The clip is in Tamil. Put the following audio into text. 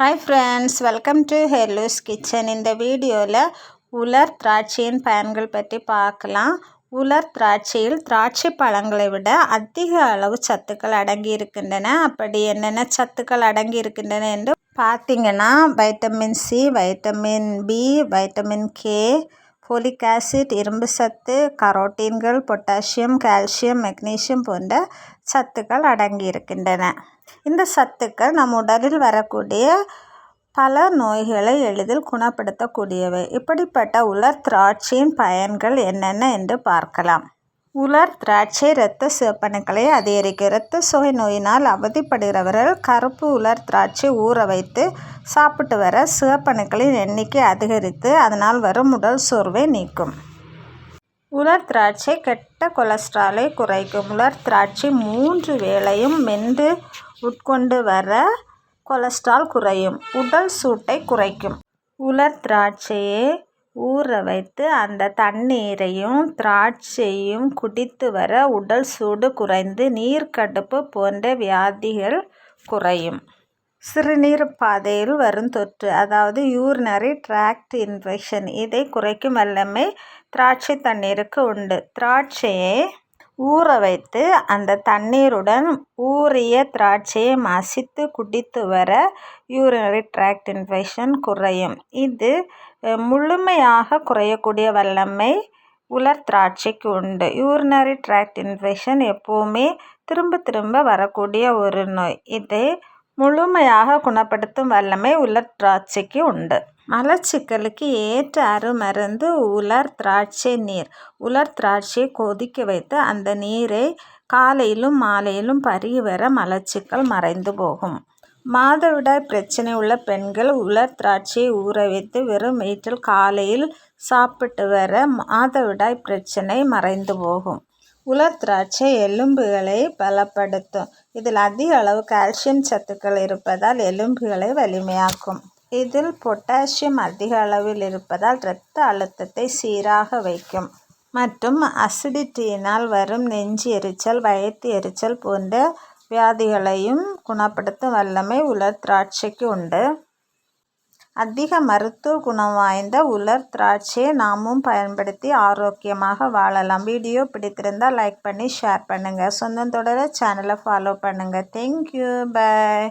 ஹாய் ஃப்ரெண்ட்ஸ் வெல்கம் டு ஹெர்லூஸ் கிச்சன் இந்த வீடியோவில் உலர் திராட்சையின் பயன்கள் பற்றி பார்க்கலாம். உலர் திராட்சையில் திராட்சை பழங்களை விட அதிக அளவு சத்துக்கள் அடங்கி இருக்கின்றன. அப்படி என்னென்ன சத்துக்கள் அடங்கி இருக்கின்றன என்று பார்த்தீங்கன்னா vitamin C vitamin B vitamin K folic acid இரும்பு சத்து கரோட்டீன்கள் பொட்டாசியம் கால்சியம் மெக்னீசியம் போன்ற சத்துக்கள் அடங்கியிருக்கின்றன. இந்த சத்துக்கள் நம் உடலில் வரக்கூடிய பல நோய்களை எளிதில் குணப்படுத்தக்கூடியவை. இப்படிப்பட்ட உலர் திராட்சையின் பயன்கள் என்னென்ன என்று பார்க்கலாம். உலர் திராட்சை இரத்த சிவப்பணுக்களை அதிகரிக்கும் இரத்த சோகை நோயினால் அவதிப்படுகிறவர்கள் கருப்பு உலர் திராட்சை ஊற வைத்து சாப்பிட்டு வர சிவப்பணுக்களின் எண்ணிக்கை அதிகரித்து அதனால் வரும் உடல் சோர்வை நீக்கும். உலர் திராட்சை கெட்ட கொலஸ்ட்ராலை குறைக்கும். உலர் திராட்சை மூன்று வேளையும் மென்று உட்கொண்டு வர கொலஸ்ட்ரால் குறையும். உடல் சூட்டை குறைக்கும். உலர் திராட்சையை ஊற வைத்து அந்த தண்ணீரையும் திராட்சையும் குடித்து வர உடல் சூடு குறைந்து நீர்க்கடுப்பு போன்ற வியாதிகள் குறையும். சிறுநீர் பாதையில் வரும் தொற்று அதாவது யூரினரி ட்ராக்ட் இன்ஃபெக்ஷன் இதை குறைக்கும் வல்லமை திராட்சை தண்ணீருக்கு உண்டு. திராட்சையை ஊற வைத்து அந்த தண்ணீருடன் ஊறிய திராட்சையை மசித்து குடித்து வர யூரினரி ட்ராக்ட் இன்ஃபெக்ஷன் குறையும். இது முழுமையாக குறையக்கூடிய வல்லமை உலர் திராட்சைக்கு உண்டு. யூரினரி ட்ராக்ட் இன்ஃபெக்ஷன் எப்போவுமே திரும்ப திரும்ப வரக்கூடிய ஒரு நோய். இதை முழுமையாக குணப்படுத்தும் வல்லமை உலர் திராட்சைக்கு உண்டு. மலச்சிக்கலுக்கு ஏற்ற அருமருந்து உலர் திராட்சை நீர். உலர் திராட்சையை கொதிக்க வைத்து அந்த நீரை காலையிலும் மாலையிலும் பருகி வர மலச்சிக்கல் மறைந்து போகும். மாதவிடாய் பிரச்சனை உள்ள பெண்கள் உலர் திராட்சையை ஊற வைத்து வெறும் வயிற்றில் காலையில் சாப்பிட்டு வர மாதவிடாய் பிரச்சனை மறைந்து போகும். உலர் திராட்சை எலும்புகளை பலப்படுத்தும். இதில் அதிக அளவு கால்சியம் சத்துக்கள் இருப்பதால் எலும்புகளை வலிமையாக்கும். இதில் பொட்டாசியம் அதிக அளவில் இருப்பதால் இரத்த அழுத்தத்தை சீராக வைக்கும். மற்றும் அசிடிட்டியினால் வரும் நெஞ்சு எரிச்சல் வயிற்று எரிச்சல் போன்ற வியாதிகளையும் குணப்படுத்தும் வல்லமை உலர் திராட்சைக்கு உண்டு. அதிக மருத்துவ குணம் வாய்ந்த உலர் திராட்சையை நாமும் பயன்படுத்தி ஆரோக்கியமாக வாழலாம். வீடியோ பிடித்திருந்தால் லைக் பண்ணி ஷேர் பண்ணுங்கள் சொந்தம் தொடர சேனலை ஃபாலோ பண்ணுங்கள் தேங்க்யூ பாய்